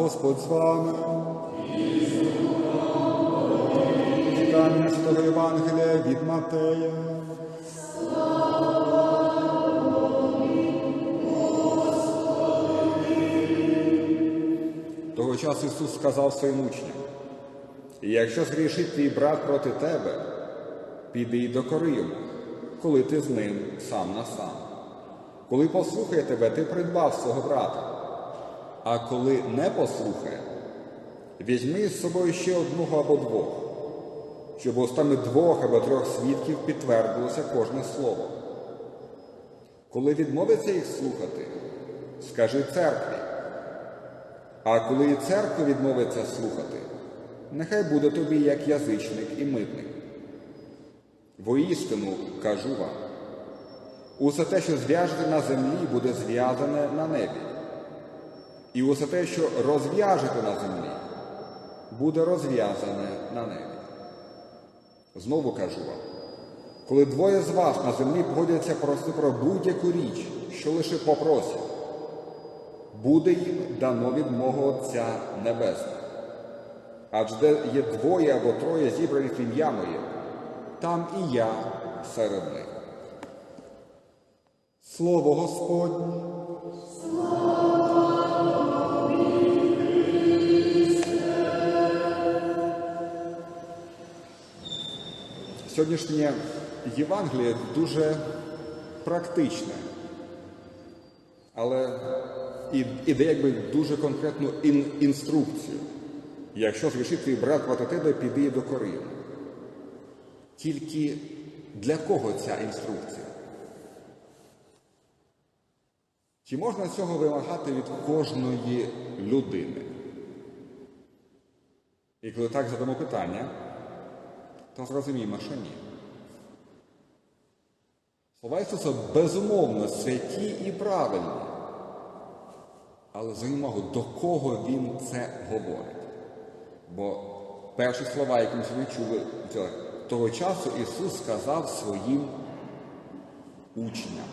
Господь з вами. Читання Святого Євангелія від Матея. Того часу Ісус сказав своїм учням, якщо згрішить твій брат проти тебе, піди й докори йому, коли ти з ним сам на сам. Коли послухає тебе, ти придбав свого брата. А коли не послухає, візьми з собою ще одного або двох, щоб устами двох або трьох свідків підтвердилося кожне слово. Коли відмовиться їх слухати, скажи церкві. А коли і церква відмовиться слухати, нехай буде тобі як язичник і митник. Воістину кажу вам, усе те, що зв'яжете на землі, буде зв'язане на небі. І усе те, що розв'яжете на землі, буде розв'язане на небі. Знову кажу вам, коли двоє з вас на землі погодяться просити про будь-яку річ, що лише попросять, буде їм дано від мого Отця Небесного. Адже де є двоє або троє зібраних ім'я моє, там і я серед них. Слово Господнє. Сьогоднішнє Євангеліє дуже практичне, але іде якби дуже конкретну ін, інструкцію. Якщо зрішить твій брат проти тебе, піди і докори. Тільки для кого ця інструкція? Чи можна цього вимагати від кожної людини? І коли так задамо питання, то зрозуміємо, що ні. Слова Ісуса безумовно святі і правильні. Але звернімо до кого Він це говорить. Бо перші слова, які ми сьогодні чули, того часу Ісус сказав своїм учням.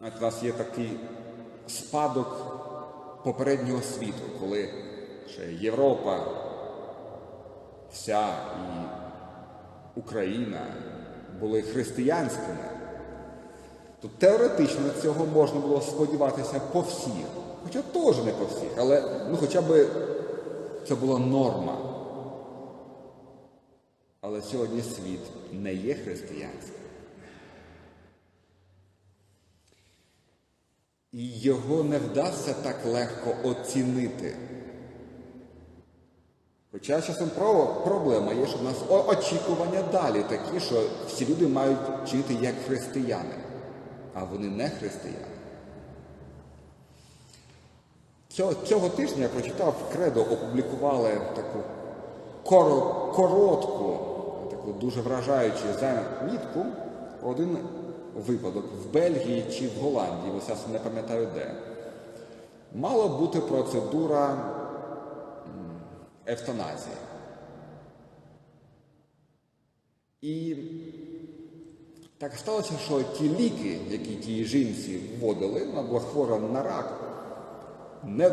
У нас є такий спадок попереднього світу, коли ще Європа, вся і Україна були християнськими, то теоретично цього можна було сподіватися по всіх. Хоча теж не по всіх, але ну, хоча б це була норма. Але сьогодні світ не є християнським. І його не вдасться так легко оцінити. Хоча часом проблема є, що в нас очікування далі такі, що всі люди мають вчити як християни, а вони не християни. Цього, цього тижня я прочитав Кредо, опублікували таку коротку, таку дуже вражаючу замітку один випадок в Бельгії чи в Голландії, ось я не пам'ятаю де. Мала бути процедура евтаназії. І так сталося, що ті ліки, які тій жінці вводили, вона була хвора на рак, не,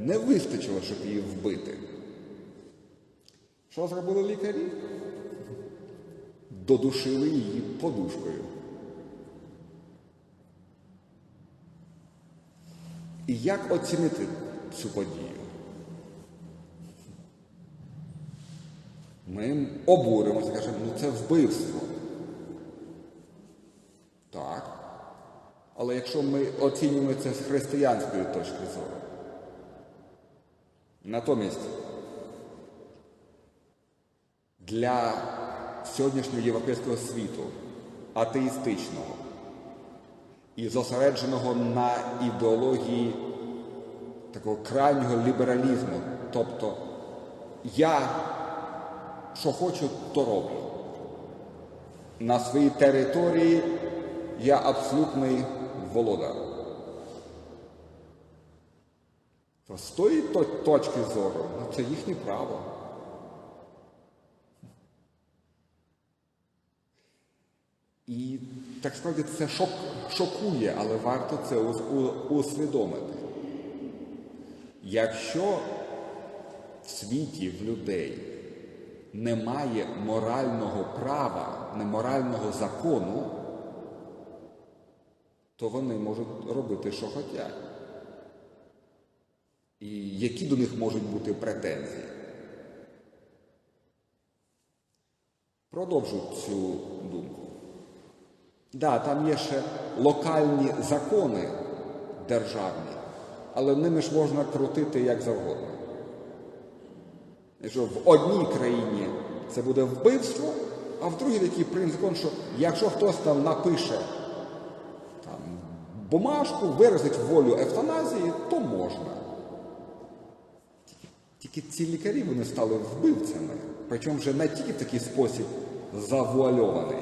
не вистачило, щоб її вбити. Що зробили лікарі? Додушили її подушкою. І як оцінити цю подію? Ми обуримося, кажемо, ну це вбивство. Так. Але якщо ми оцінюємо це з християнської точки зору, натомість для сьогоднішнього європейського світу, атеїстичного і зосередженого на ідеології такого крайнього лібералізму, тобто я що хочу, то роблю. На своїй території я абсолютний володар. То з тої точки зору, ну, це їхнє право. І так справді це шок, шокує, але варто це усвідомити. Якщо в світі в людей немає морального права, неморального закону, то вони можуть робити, що хочуть. І які до них можуть бути претензії? Продовжу цю думку. Да, там є ще локальні закони державні, але ними ж можна крутити як завгодно. Якщо в одній країні це буде вбивство, а в другій такий закон, що якщо хтось там напише там, бумажку, виразить волю евтаназії, то можна. Тільки ці лікарі вони стали вбивцями, причому вже не тільки в такий спосіб завуальований,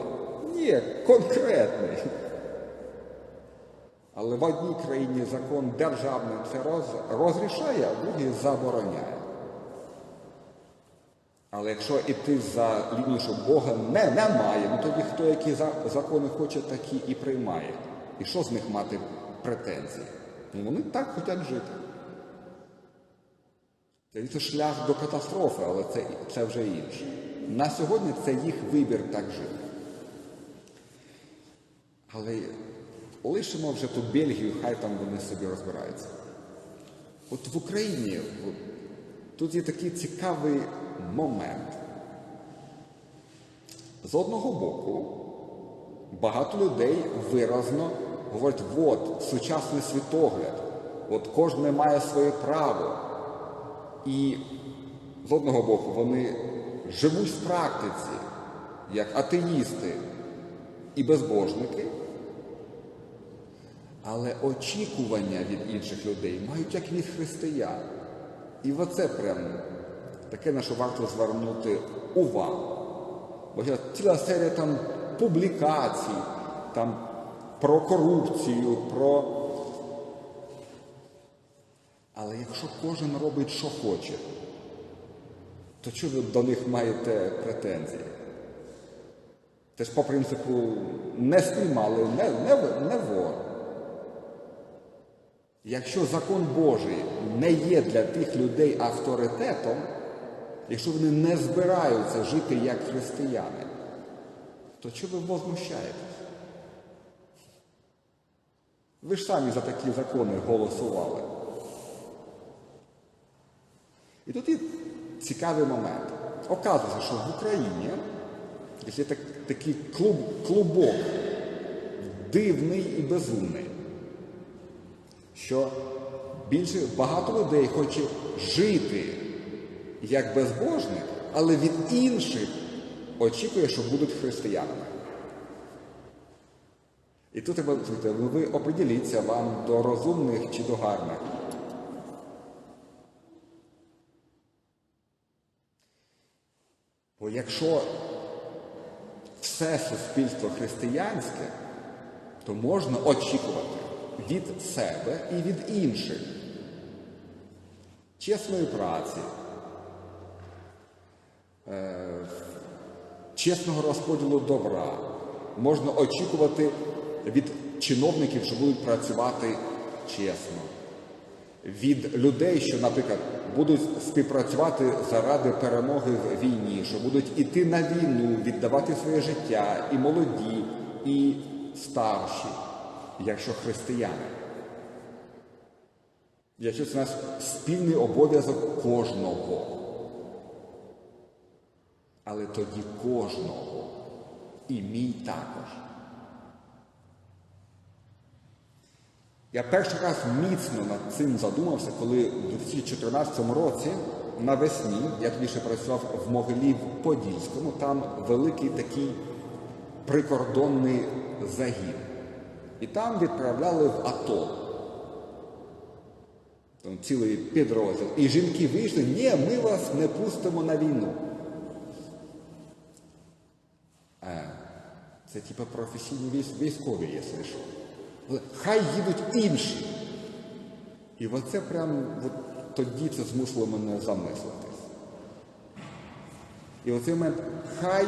ні, конкретний. Але в одній країні закон державний це роз, розрішає, а в другій забороняє. Але якщо іти за лінію, що Бога не, немає, ну тоді хто які закони хоче, такі і приймає. І що з них мати претензії? Ну вони так хочуть жити. Це шлях до катастрофи, але це, це вже інше. На сьогодні це їх вибір так жити. Але лишимо вже ту Бельгію, хай там вони собі розбираються. От в Україні тут є такий цікавий момент. З одного боку, багато людей виразно говорять, от сучасний світогляд, от кожен має своє право. І з одного боку вони живуть в практиці, як атеїсти і безбожники, але очікування від інших людей мають як від християн. І оце прям таке, на що варто звернути увагу. Бо є ціла серія там публікацій, там про корупцію, про. Але якщо кожен робить, що хоче, то чого ви до них маєте претензії? Це ж по принципу не спіймали, не, не, не вор. Якщо закон Божий не є для тих людей авторитетом, якщо вони не збираються жити як християни, то чого ви возмущаєтесь? Ви ж самі за такі закони голосували. І тут є цікавий момент. Оказується, що в Україні є так, такий клуб, клубок дивний і безумний, що більше багато людей хоче жити як безбожник, але від інших очікує, що будуть християнами. І тут треба ну, ви оприділіться вам до розумних чи до гарних. Бо якщо все суспільство християнське, то можна очікувати від себе і від інших. Чесної праці, е, чесного розподілу добра. Можна очікувати від чиновників, що будуть працювати чесно, від людей, що, наприклад, будуть співпрацювати заради перемоги в війні, що будуть іти на війну, віддавати своє життя і молоді, і старші, якщо християни. Якщо це наш спільний обов'язок кожного. Але тоді кожного. І мій також. Я перший раз міцно над цим задумався, коли у 2014 році навесні, я тоді ще працював в Могилі в Подільському, там великий такий прикордонний загін. І там відправляли в АТО. Там цілий підрозділ. І жінки вийшли, ні, ми вас не пустимо на війну. Е, це типу професійні військові, якщо що. Хай їдуть інші. І оце прям от тоді це змусило мене замислитись. І оцей момент, хай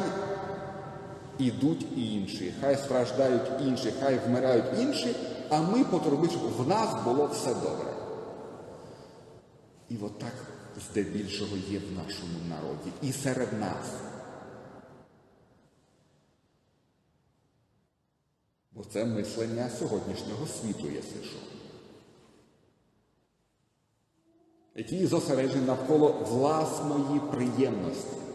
ідуть інші, хай страждають інші, хай вмирають інші, а ми потурбуємо, щоб в нас було все добре. І от так здебільшого є в нашому народі і серед нас. Бо це мислення сьогоднішнього світу, якщо що. Який зосереджений навколо власної приємності.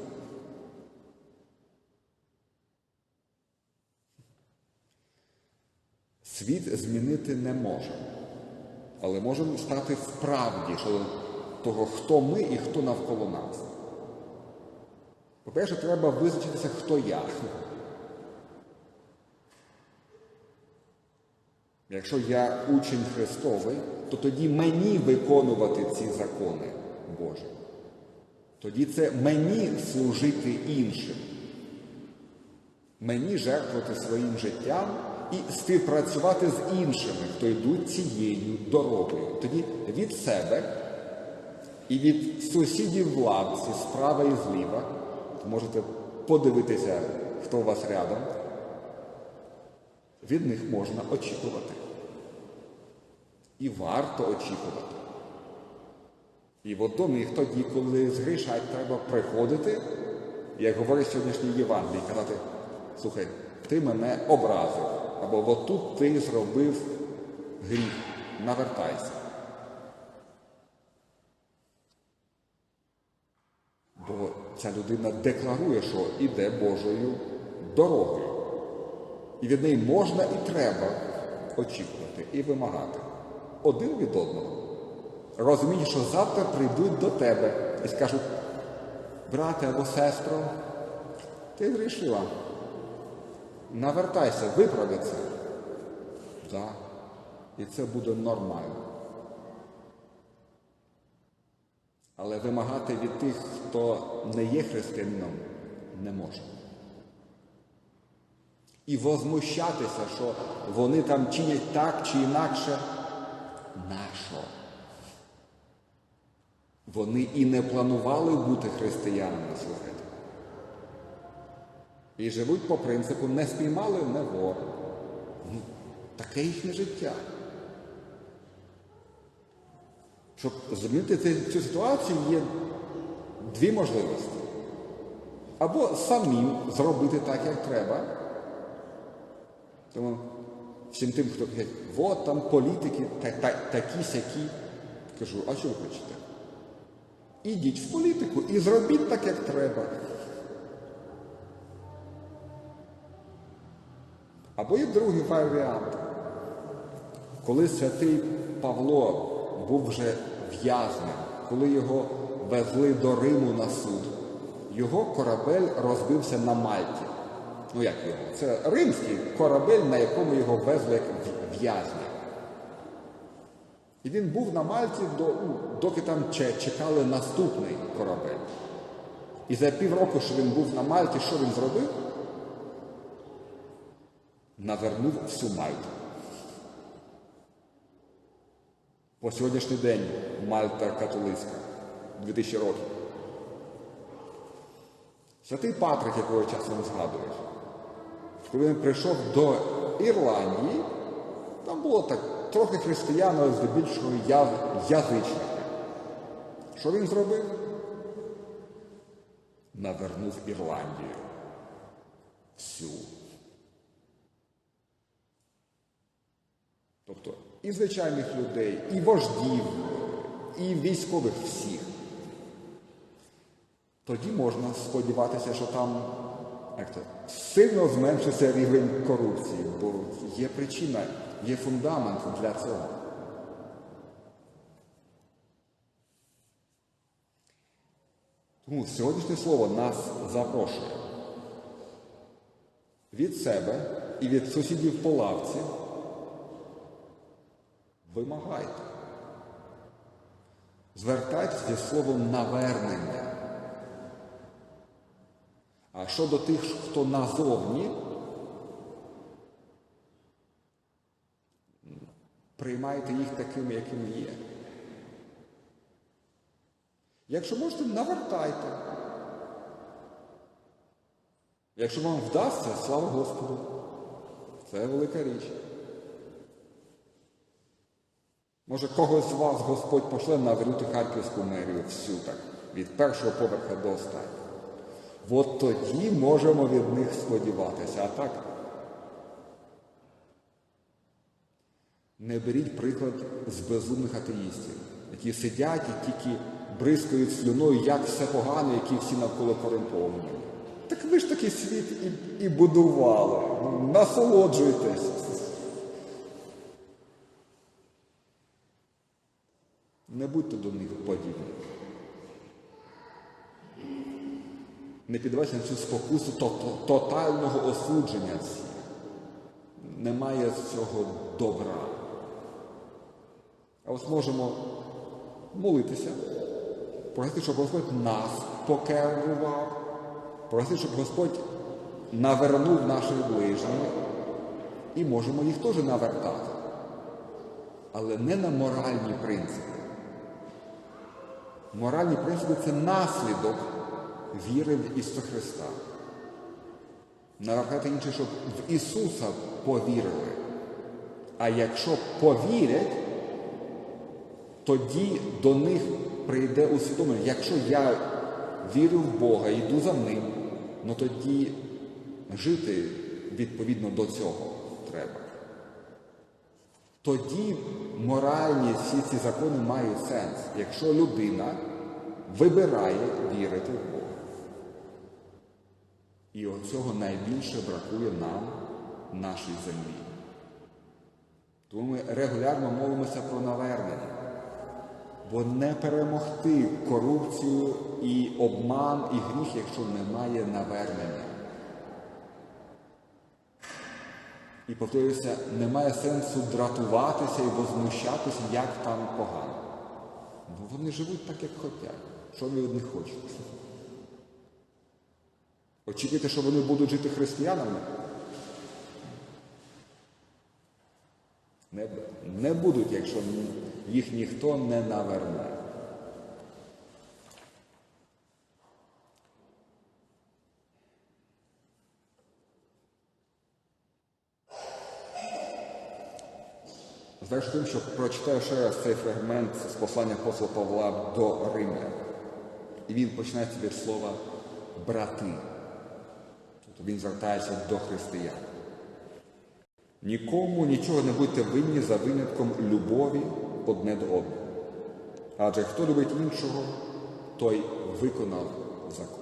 Світ змінити не можемо, але можемо стати справді що того, хто ми і хто навколо нас. По-перше, треба визначитися, хто я. Якщо я учень Христовий, то тоді мені виконувати ці закони Божі. Тоді це мені служити іншим. Мені жертвувати своїм життям і співпрацювати з іншими, хто йдуть цією дорогою. Тоді від себе і від сусідів в лавці справа і зліва, можете подивитися, хто у вас рядом, від них можна очікувати. І варто очікувати. І от до них тоді, коли згрішать, треба приходити, як говорить сьогоднішній Євангелій, казати, слухай, ти мене образив, або от тут ти зробив гріх, навертайся. Бо ця людина декларує, що іде Божою дорогою. І від неї можна і треба очікувати і вимагати один від одного. Розуміють, що завтра прийдуть до тебе і скажуть, брате або сестро, ти зрішила. Навертайся, виправи це. Да. І це буде нормально. Але вимагати від тих, хто не є християнином, не можна. І возмущатися, що вони там чинять так чи інакше, нащо? Вони і не планували бути християнами, слухайте. І живуть по принципу не спіймали, не вор. Ну, таке їхнє життя. Щоб змінити цю ситуацію, є дві можливості. Або самим зробити так, як треба. Тому всім тим, хто каже, от там політики так, так, такі сякі. Кажу, а що ви хочете? Ідіть в політику і зробіть так, як треба. Або є другий варіант. Коли святий Павло був вже в'язнем, коли його везли до Риму на суд, його корабель розбився на Мальті. Ну як його? Це римський корабель, на якому його везли як в'язня. І він був на Мальті, доки там чекали наступний корабель. І за півроку, що він був на Мальті, що він зробив? Навернув всю Мальту. По сьогоднішній день Мальта католицька, 2000 років. Святий Патрик, якого часом згадуєш, коли він прийшов до Ірландії, там було так трохи християн, але здебільшого язичники. Що він зробив? Навернув Ірландію. Всю. Тобто і звичайних людей, і вождів, і військових всіх. Тоді можна сподіватися, що там як то, сильно зменшиться рівень корупції, бо є причина, є фундамент для цього. Тому сьогоднішнє слово нас запрошує від себе і від сусідів по лавці. Вимагайте. Звертайтеся словом навернення. А щодо тих, хто назовні, приймайте їх такими, якими є. Якщо можете, навертайте. Якщо вам вдасться, слава Господу. Це велика річ. Може, когось з вас Господь пошле навернути Харківську мерію всю так, від першого поверха до останнього. От тоді можемо від них сподіватися, а так. Не беріть приклад з безумних атеїстів, які сидять і тільки бризкають слюною, як все погано, які всі навколо корумповані. Так ви ж такий світ і, і будували. Насолоджуйтесь. Не будьте до них подібні. Не піддавайтеся на цю спокусу то- то- тотального осудження. Немає з цього добра. А ось можемо молитися, просити, щоб Господь нас покерував, просити, щоб Господь навернув наших ближніх, і можемо їх теж навертати. Але не на моральні принципи. Моральні принципи це наслідок віри в Ісуса Христа. Навертати інших, щоб в Ісуса повірили. А якщо повірять, тоді до них прийде усвідомлення. Якщо я вірю в Бога, йду за ним, ну тоді жити відповідно до цього треба. Тоді моральні всі ці закони мають сенс, якщо людина вибирає вірити в Бога. І оцього найбільше бракує нам, нашій землі. Тому ми регулярно молимося про навернення. Бо не перемогти корупцію і обман, і гріх, якщо немає навернення. І повторюся, немає сенсу дратуватися і возмущатися, як там погано. Бо вони живуть так, як хочуть. Що ви від них хочете? Очікуєте, що вони будуть жити християнами? Не, не будуть, якщо їх ніхто не наверне. Тим, що прочитаю ще раз цей фрагмент з послання апостола Павла до Римлян. І він починається від слова брати. Тобто він звертається до християн. Нікому нічого не будьте винні за винятком любові одне до одного. Адже хто любить іншого, той виконав закон.